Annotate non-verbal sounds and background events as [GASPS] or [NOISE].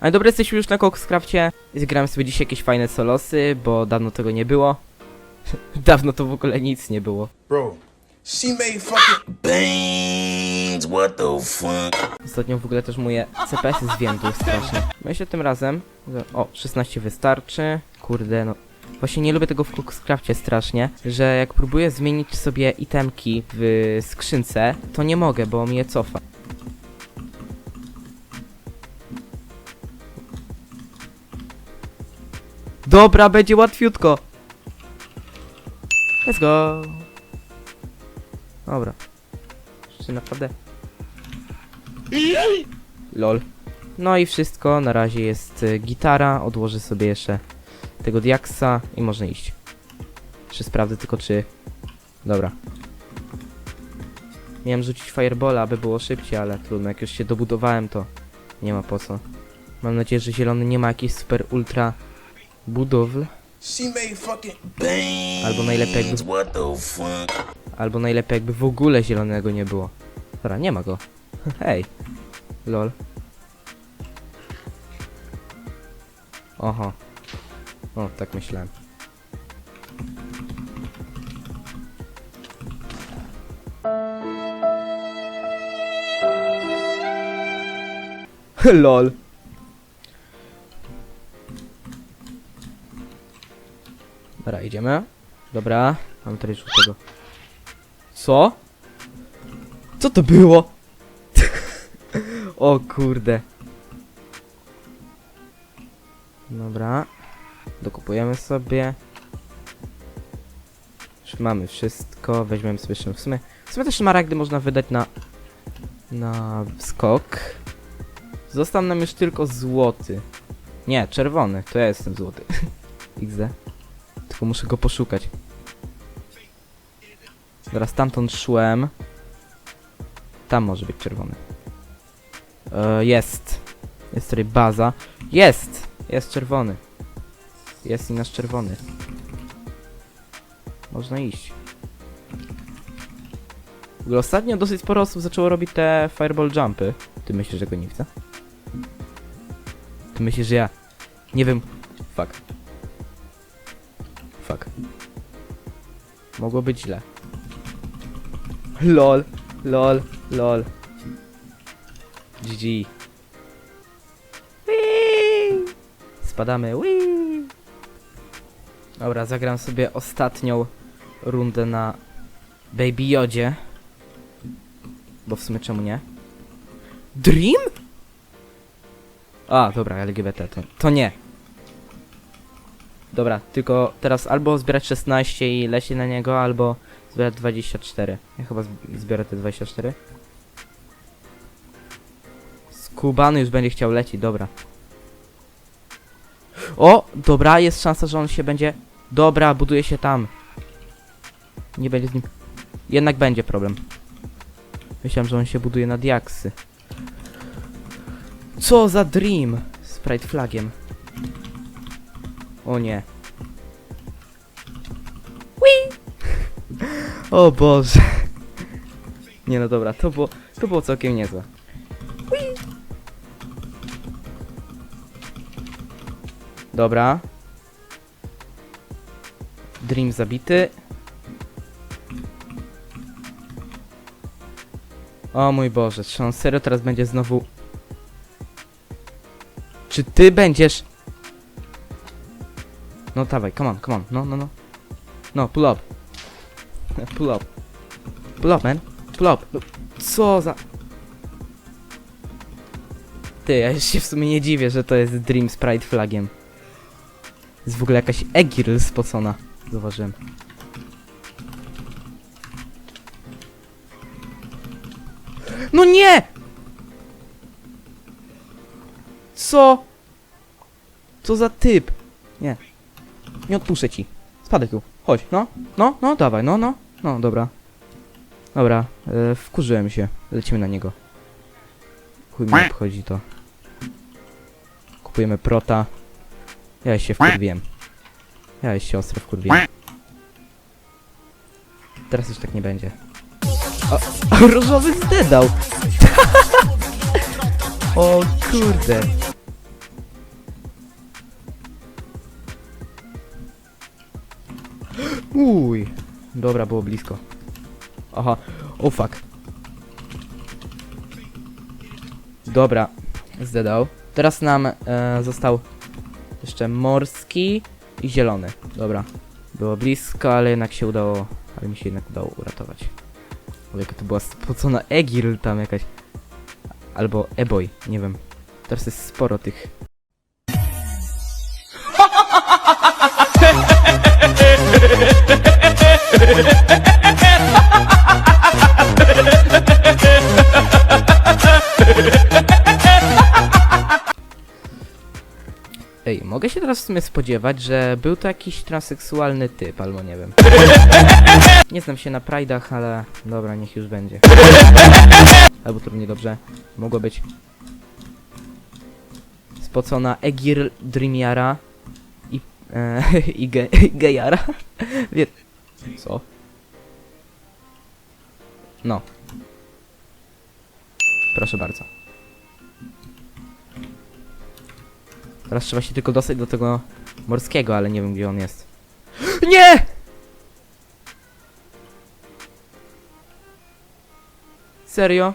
Ale dobra, jesteśmy już na Coxcrafcie. Zgrałem sobie dzisiaj jakieś fajne solosy, bo dawno tego nie było. [LAUGHS] dawno to w ogóle nic nie było. Bro, she made fucking bangs. What the fuck? Ostatnio w ogóle też moje CPS-y zwiędły strasznie. Myślę tym razem, o, 16 wystarczy. Kurde, no. Właśnie nie lubię tego w Coxcrafcie strasznie, że jak próbuję zmienić sobie itemki w skrzynce, to nie mogę, bo mnie cofa. Dobra, będzie łatwiutko. Let's go. Dobra. Czy naprawdę? Lol. No i wszystko, na razie jest y, gitara, odłożę sobie jeszcze tego diaksa i można iść. Czy sprawdzę tylko czy... Dobra. Miałem rzucić firebola, aby było szybciej, ale trudno, jak już się dobudowałem to nie ma po co. Mam nadzieję, że zielony nie ma jakichś super ultra budowl, albo najlepiej jakby, albo najlepiej jakby w ogóle zielonego nie było. Dobra, nie ma go. [LAUGHS] Hej. Lol. Oho. O, tak myślałem. [LAUGHS] Lol. Idziemy. Dobra, mam tutaj żółtego. Co? Co to było? [LAUGHS] o kurde. Dobra. Dokupujemy sobie. Już mamy wszystko. Weźmiemy sobie jeszcze w sumie. W sumie też szmaragdy można wydać na. Na skok. Został nam już tylko złoty. Nie, czerwony. To ja jestem złoty. [LAUGHS] XD. Muszę go poszukać. Teraz stamtąd szłem. Tam może być czerwony. E, jest. Jest tutaj baza. Jest! Jest czerwony. Jest i nasz czerwony. Można iść. W ogóle ostatnio dosyć sporo osób zaczęło robić te fireball jumpy. Ty myślisz, że go nie widzę? Ty myślisz, że ja... Nie wiem... Fuck. Fuck. Mogło być źle. LOL, LOL, LOL. GG. Whee! Spadamy. Dobra, zagram sobie ostatnią rundę na Baby Jodzie. Bo w sumie czemu nie? Dream? A, dobra, LGBT, to, to nie. Dobra, tylko teraz albo zbierać 16 i leci na niego, albo zbierać 24. Ja chyba zb- zbiorę te 24. Skubany już będzie chciał lecieć, dobra. O, dobra, jest szansa, że on się będzie... Dobra, buduje się tam. Nie będzie z nim... Jednak będzie problem. Myślałem, że on się buduje na diaksy. Co za dream? Sprite flagiem. O nie. Whee! [LAUGHS] O Boże. Nie no dobra, to było, to było całkiem niezłe. Whee! Dobra. Dream zabity. O mój Boże, czy on serio teraz będzie znowu... Czy ty będziesz... No dawaj, come on, come on, no, no, no. No, pull up. [LAUGHS] Pull up. Pull up, man. Pull up. No, Co za... Ty, ja się w sumie nie dziwię, że to jest Dream Sprite flagiem. Jest w ogóle jakaś Egirl spocona. Zauważyłem. No nie! Co? Co za typ? Nie. Nie odpuszczę ci. Spadaj tu. Chodź, no. No, no, dawaj, no, no. No, dobra. Dobra, e, wkurzyłem się. Lecimy na niego. Chuj mnie obchodzi to. Kupujemy prota. Ja się wkurwiłem. Ja się ostro wkurwiłem. Teraz już tak nie będzie. O, [LAUGHS] różowy zdedał! [LAUGHS] o kurde. Uj. Dobra, było blisko. Aha. O fuck. Dobra. Zdedał. Teraz nam e, został jeszcze morski i zielony. Dobra. Było blisko, ale jednak się udało. Ale mi się jednak udało uratować. O, jaka to była spocona Egil tam jakaś. Albo Eboj, nie wiem. Teraz jest sporo tych. Ej, mogę się teraz w sumie spodziewać, że był to jakiś transseksualny typ, albo nie wiem. Nie znam się na prajdach, ale dobra, niech już będzie. Albo to równie dobrze. Mogło być spocona Egir Dreamiara i, e, [LAUGHS] i, ge, i Gejara. Wie... Co? No. Proszę bardzo. Teraz trzeba się tylko dostać do tego morskiego, ale nie wiem gdzie on jest. [GASPS] Nie! Serio?